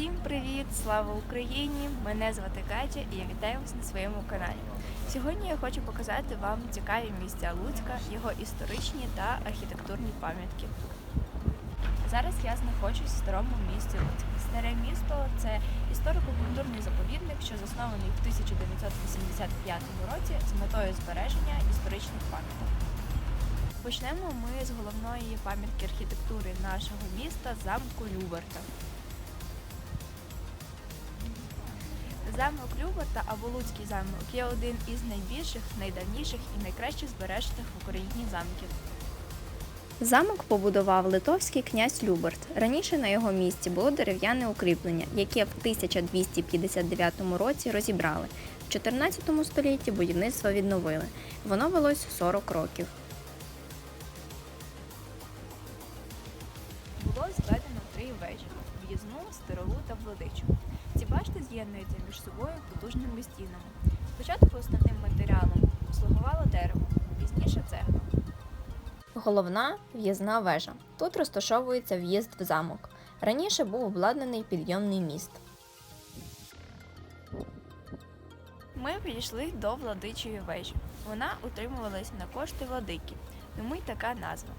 Всім привіт! Слава Україні! Мене звати Катя і я вітаю вас на своєму каналі. Сьогодні я хочу показати вам цікаві місця Луцька, його історичні та архітектурні пам'ятки. Зараз я знаходжусь в старому місті Луцьк. Старе місто це історико-культурний заповідник, що заснований в 1985 році з метою збереження історичних пам'яток. Почнемо ми з головної пам'ятки архітектури нашого міста замку Люберта. Замок Люберта або Луцький замок є один із найбільших, найдавніших і найкраще збережених в Україні замків. Замок побудував литовський князь Люберт. Раніше на його місці було дерев'яне укріплення, яке в 1259 році розібрали. В 14 столітті будівництво відновили. Воно велось 40 років. Було зведено три вежі в'їзну, стиролу та владичу. Башти з'єднуються між собою потужними стінами. Спочатку основним матеріалом слугувало дерево, пізніше цегла. Головна в'їзна вежа. Тут розташовується в'їзд в замок. Раніше був обладнаний підйомний міст. Ми підійшли до владичої вежі. Вона утримувалась на кошти владики, тому й така назва.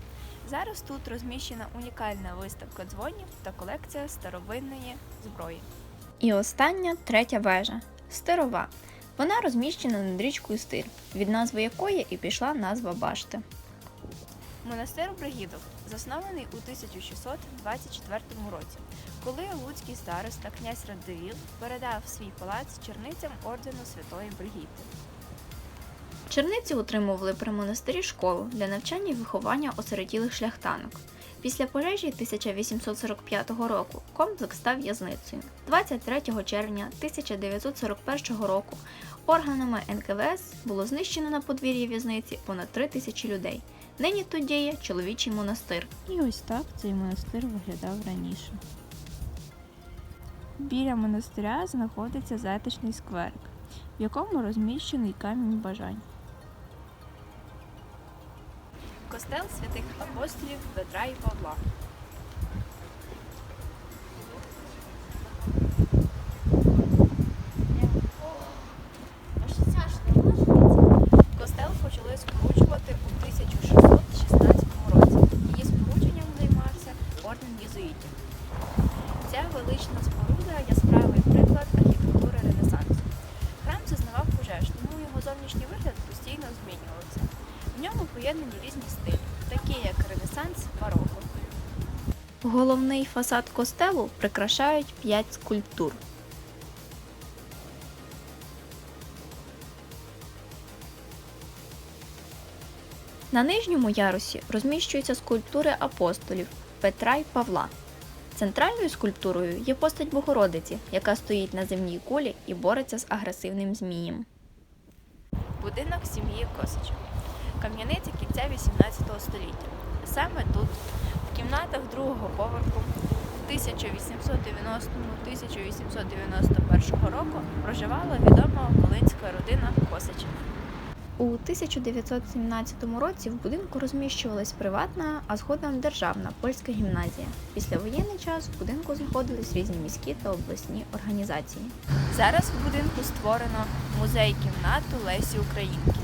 Зараз тут розміщена унікальна виставка дзвонів та колекція старовинної зброї. І остання третя вежа стирова. Вона розміщена над річкою Стир, від назви якої і пішла назва башти. Монастир Бригідов заснований у 1624 році, коли луцький староста князь Радивіл передав свій палац черницям ордену Святої Бригітти. Черниці утримували при монастирі школу для навчання і виховання осиротілих шляхтанок. Після пожежі 1845 року комплекс став в'язницею. 23 червня 1941 року органами НКВС було знищено на подвір'ї в'язниці понад 3 тисячі людей. Нині тут діє чоловічий монастир. І ось так цей монастир виглядав раніше. Біля монастиря знаходиться затишний скверик, в якому розміщений камінь бажань. Костел святих апостолів Петра і Павла. Головний фасад костелу прикрашають 5 скульптур. На нижньому ярусі розміщуються скульптури апостолів Петра й Павла. Центральною скульптурою є постать Богородиці, яка стоїть на земній кулі і бореться з агресивним змієм. Будинок сім'ї Косича. Кам'яниця кінця 18 століття. Саме тут, в кімнатах другого поверху, 1890-1891 року проживала відома волинська родина Косичів. У 1917 році в будинку розміщувалась приватна, а згодом державна польська гімназія. Після воєнний час в будинку знаходились різні міські та обласні організації. Зараз в будинку створено музей кімнату Лесі Українки.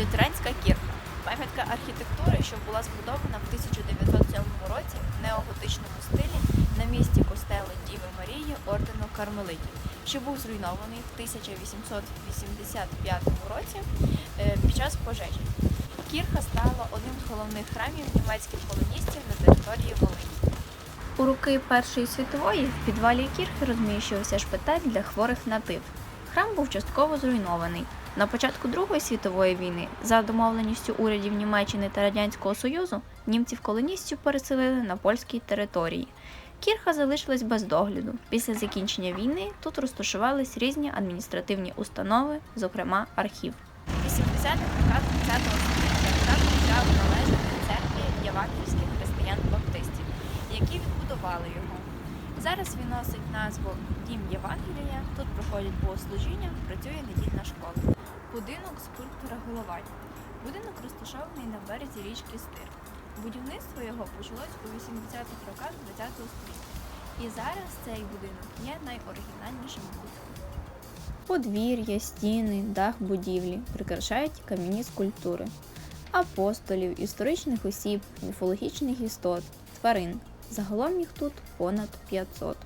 Лютеранська кірка пам'ятка архітектури, що була збудована в 1907 Кармелитів, що був зруйнований в 1885 році е, під час пожежі. Кірха стала одним з головних храмів німецьких колоністів на території Волині. У роки Першої світової в підвалі кірхи розміщувався шпиталь для хворих на тиф. Храм був частково зруйнований. На початку Другої світової війни, за домовленістю урядів Німеччини та Радянського Союзу, німців-колоністів переселили на польській території. Кірха залишилась без догляду. Після закінчення війни тут розташувались різні адміністративні установи, зокрема архів. 80-х роках ХХ століття храм належати церкві євангельських християн-баптистів, які відбудували його. Зараз він носить назву Дім Євангелія. Тут проходять богослужіння, працює недільна школа. Будинок скульптора Головань. Будинок розташований на березі річки Стир. Будівництво його почалось у 80-х роках ХХ століття. І зараз цей будинок є найоригінальнішим Луцьку. Подвір'я, стіни, дах будівлі прикрашають кам'яні скульптури, апостолів, історичних осіб, міфологічних істот, тварин. Загалом їх тут понад 500.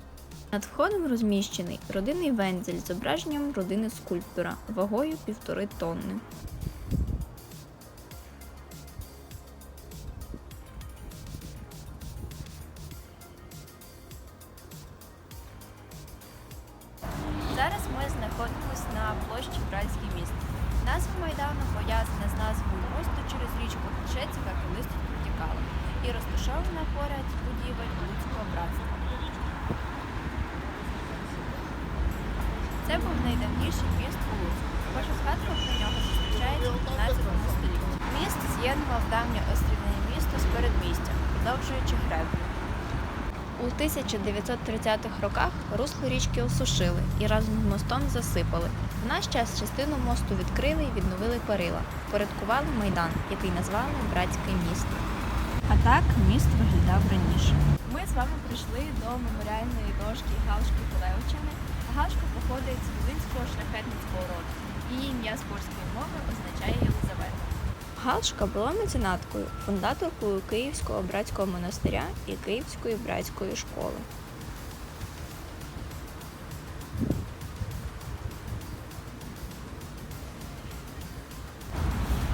Над входом розміщений родинний вензель з зображенням родини скульптора вагою півтори тонни. Площі міст. Назва Майдану пов'язана з назвою мосту через річку Хрещець, яка колись тут протікала, і розташована поряд будівель Луцького братства. Це був найдавніший міст у Луцьку. Перша згадка про нього зустрічається в 15 столітті. Міст з'єднував давнє острівне місто з передмістям, продовжуючи греблю. У 1930-х роках русло річки осушили і разом з мостом засипали. В наш час частину мосту відкрили і відновили перила, впорядкували майдан, який назвали Братське місто. А так міст виглядав раніше. Ми з вами прийшли до меморіальної дошки Галшки Полевичини. Галшка походить з волинського шляхетницького роду. Її ім'я з польської мови означає. Галшка була меценаткою, фундаторкою Київського братського монастиря і Київської братської школи.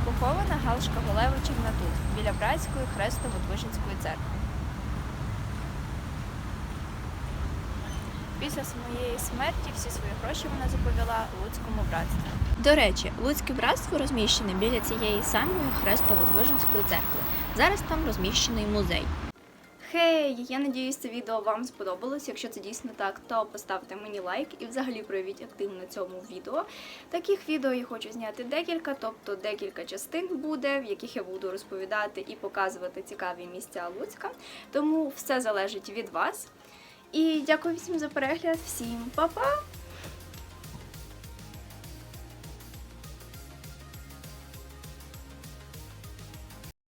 Похована Галшка Голевичівна тут, біля братської хрестово-движенської церкви. Після своєї смерті всі свої гроші вона заповіла Луцькому братству. До речі, Луцьке братство розміщене біля цієї самої Хрестово-Движенської церкви. Зараз там розміщений музей. Хей, я надіюсь, це відео вам сподобалось. Якщо це дійсно так, то поставте мені лайк і взагалі проявіть актив на цьому відео. Таких відео я хочу зняти декілька, тобто декілька частин буде, в яких я буду розповідати і показувати цікаві місця Луцька. Тому все залежить від вас. І дякую всім за перегляд, всім па-па!